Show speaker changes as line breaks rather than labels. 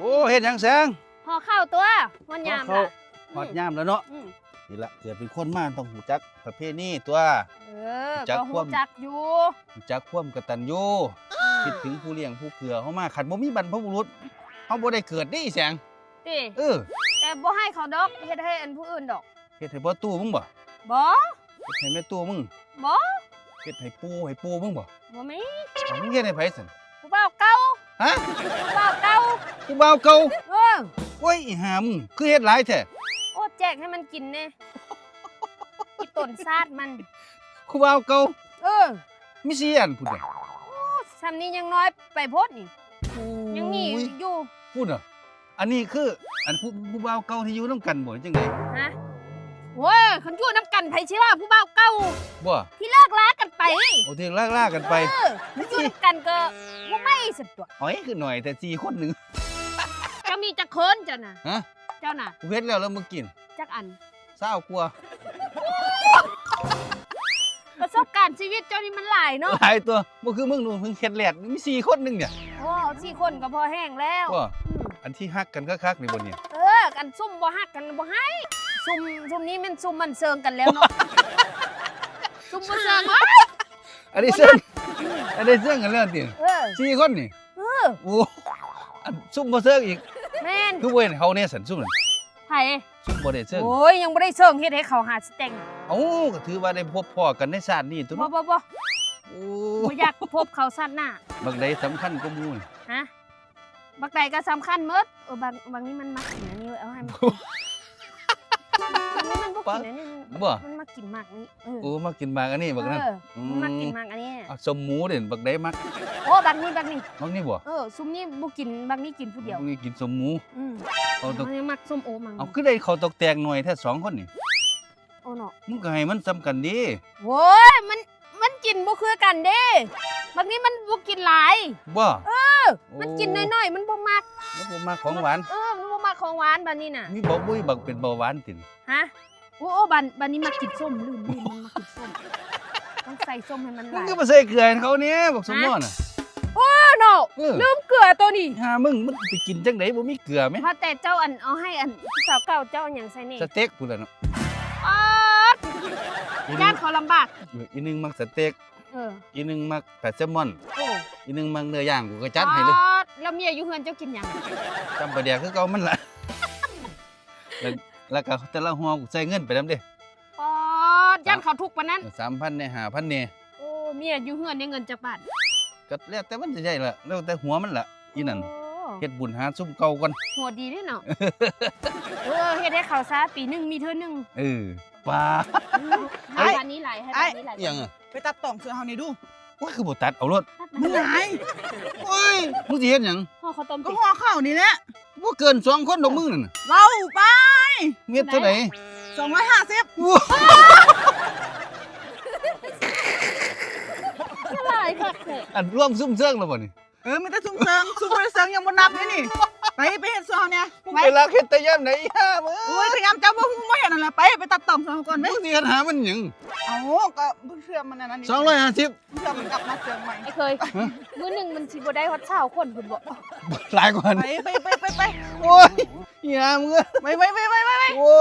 โอ้เฮ็ดหยังแสง
พอเข้าตัวมันยาม
พอเข้า
ละ
ฮอดยามแล้วเนาะ
อืม
นี่ละเกิดเป็นคนมาต้องหูจักประเภทนี้ตัว
เออ
จัก
ก็
ค
หู
วาม
จักอยู่
หูจักความกตัญญูคิดถึงผู้เลี้ยงผู้เกลือเฮามาขันบ่มีบรรพบุรุษเฮาบ่ได้เกิดนี่แสง
ติ
เออ
แต่บ่ให้เขาดอกเฮ็ดให้อันผู้อื่นดอก
เฮ็ดให้บ่ตู้มึงบ่
บ่
เฮ็ดให้แม่ตู้มึง
บ่
เฮ็ดให้ปู่ให้ปู่มึงบ่
บ่มี
เอามึงเฮ็ดให้ไผซั่น
ผู้บ่าวเก่า
ฮะ
ผู้บ่าวเก่า
ผู้บ่าวเก่า
เออ
โอ้ยอีหามึงคือเฮ็ดหลายแท้
โอ้แจกให้มันกินแน่อีต้นซาดมัน
ผู้บ่าวเก่า
เออ
มีสี่อันพุ่นน่ะ
ซำนี้ยังน้อยไปโพดนี่ ยังมี
โอ้ย
อยู่
พุ่นน่ะอันนี้คืออันผู้ผู้บ่าวเก่าที่อยู่นํกันบ่จังได
ฮะ โว้ยคันอยู่น้ำกันไผสิว่าผู้บ่าวเก่า
บ่
ที่เลิกลากันไป
เอาที่ลากๆกันไป
เออมันอยู่น้ำกันก็บ่ไม่สุดตัว
หอยคือหน่อยแต่สี่คนหนึง
จะมีจักคนเจ้าน่ะ
ฮะ
เจ้าน่ะ
กูเฮ็ดแล้วแล้วมึงกิน
จักอัน
เศร้ากลัว
ประสบการณ์ชีวิตเจ้านี่มันหลายเนาะ
หลายตัวบ่คือมึงนู่นมึงเฮ็ดแหลกมีสี่คนหนึงเนี่ย
โอ้สี่คนก็พอแห้งแล้ว
ว่า
อืม
อันที่ฮักกันคักๆนี่บ่เนี่ย
เออกันซุ่มบ่ฮักกันบ่ให้ ซุ่มซุ่มนี้มันซุ่มมันเซิงกันแล้วเนาะซุ่มบ่เซิงเอ้ย
อันนี้เสื่องอันนี้เสื่องกันแล้วติ
เออ
สี่คนนี่
เออ
โอ้อันซุ่มบ่เสื่องอีก
แม่น
คือบ่เห็นเขาเนี่ยสันซุ่มนั่น
ไผ
ซุ่มบ่ได้เสื่อง
โอ้ยยังบ่ได้เซิงเฮ็ดให้เขาหาสแต่ง
เอ้าก็ถือว่าได้พบพ่อกันในชาตินี้ตัว
บ่
เนาะ
บ่บ่
โอ้
บ่อยากพบเขาสัตว์หน้า
บักใดสำคัญกว่าหมู่นี่
ฮะบักใดก็สำคัญหมดเออบางบางนี้มันมักกินอันนี้เว้ยเอาให้มันบางนี้มันบ่กินอันนี้
บ่
มันมักกินมากนี่เออ
โอ้มากินหมากอันนี้บักนั้น
เออมันมักกินมากอันนี้
เอาสมหมูเด่นบักใดมัก
โอ้บักนี้บักนี้
บักนี่บ่
เออ ซุมนี้บ่กินบักนี้กินผู้เดียว
บักนี่กินสมหมู
อืม
เอาตก
มันยังมักส้มโอมัง
เอาคือได้เขาตกแตกหน่อยแท้สองคนนี่
โอ้เนาะ
มึงก็ให้มันซ้ำกันดิ
โว้ยมัน มันกินบ่คือกันเด้บักนี้มันบ่กินหลาย
บ่
เออ มันกินน้อยๆ มันบ่มัก
แล้วบ่มาของหวาน
เออ มันบ่มักของหวานบัดนี้น่ะ
มีบ่บุ้ยบักเป็นเบาหวานติน
ฮะ โอ้โอ้บันบันนี้มากินส้มลืมลืมมันมากินส้มต้องใส่ส้มให้มันห
มึง
ลาย
ก็มาใส่เกลือให้เขาเนี่ยบักสมนอน่ะ
โอ้เนาะ
เออ
ลืมเกลือตัวนี้
หามึงมันไปกินจังไดบ่มีเกลือไหม
เพราะแต่เจ้าอันเอาให้อันสาวเก่าเจ้าอันหยังใส่นี่
สเต็กพูดแล้วเนาะ
อ๋อ
อีห
ญา
นึง
ติเขาลำบาก
เอออีหนึงมักสเต็ก
เออ
อีหนึงมักแปดแซลมอน
โอ้
อีหนึงมักเนื้อย่างกูก็จัดให้เลย
อ๋อแล้วเมียอยู่เฮือนเจ้ากินหยัง
จำประเดี๋ยวคือเก่ามันล่ะแล้ว แล้วก็แต่ละหัวกูใส่เงินไปนำเด้
อ๋อญาติเขาทุกข์ปานนั้น
3,000เนี่ย5,000เนี่ย
โอ้เมียอยู่เฮือนได้เงินจากบ้าน
ก็แล้วแต่มันจะใหญ่ล่ะแล้วแต่หัวมันล่ะอีนั่น
โอ้
เฮ็ดบุญหาซุ่มเก่าก่อน
หัวดีเด้เนาะเออเฮ็ดให้เขาซะปีหนึงมีเทื่อหนึง
เออปลา
ให้บ้านนี้หลายให้บ้านนี้หลาย
อิหยังอะ
ไปตัดต่อมเสือเฮานี่ดู
โอ้ยคือบ่ตัดเอารถ
มันหลาย
โอ้ยมึงสิเฮ็ดหยัง
ห่อข้าวต้ม
ก็
ติ
ห่อข้าวนี่แหละ
บ่เกินสองคนดอกมึงนั่นน่ะ
เว้าไป
เม็ดเท่าไหร่
250
หลายคักแท้
อันร่วมซุ่มเซิงแล้วบ่นี่
เออมีแต่ซุ่มเซิงซุ่มบ่ได้เซิงยังบ่นับเลยนี่ ไปไปเฮ็ดเสือเฮาเนี่ย
มึง
ไป
ไปรักเฮ็ดแต่ยามไหนฮ่ามึง
โอ้ยพยายามจำบ่ฮู้บ่เห็นนั่นแหละไปไปตัดต่อมเสือเฮาก่อนไหม
มึงสิเฮ็ดหามันหยัง
เอ้าก็เชื่อมันนั่นน่ะนี่
250
เชื่อมันกลับมาเซิงใหม่
ไอ้เคย มื้อหนึงมันสิบ่ได้ฮอด20คนพุ่นบ่
หลายกว่า
ไป
นี้
ไปไปไปไป
โอ้ยอย่ามึง
ไปไปไปไปไป
โอ้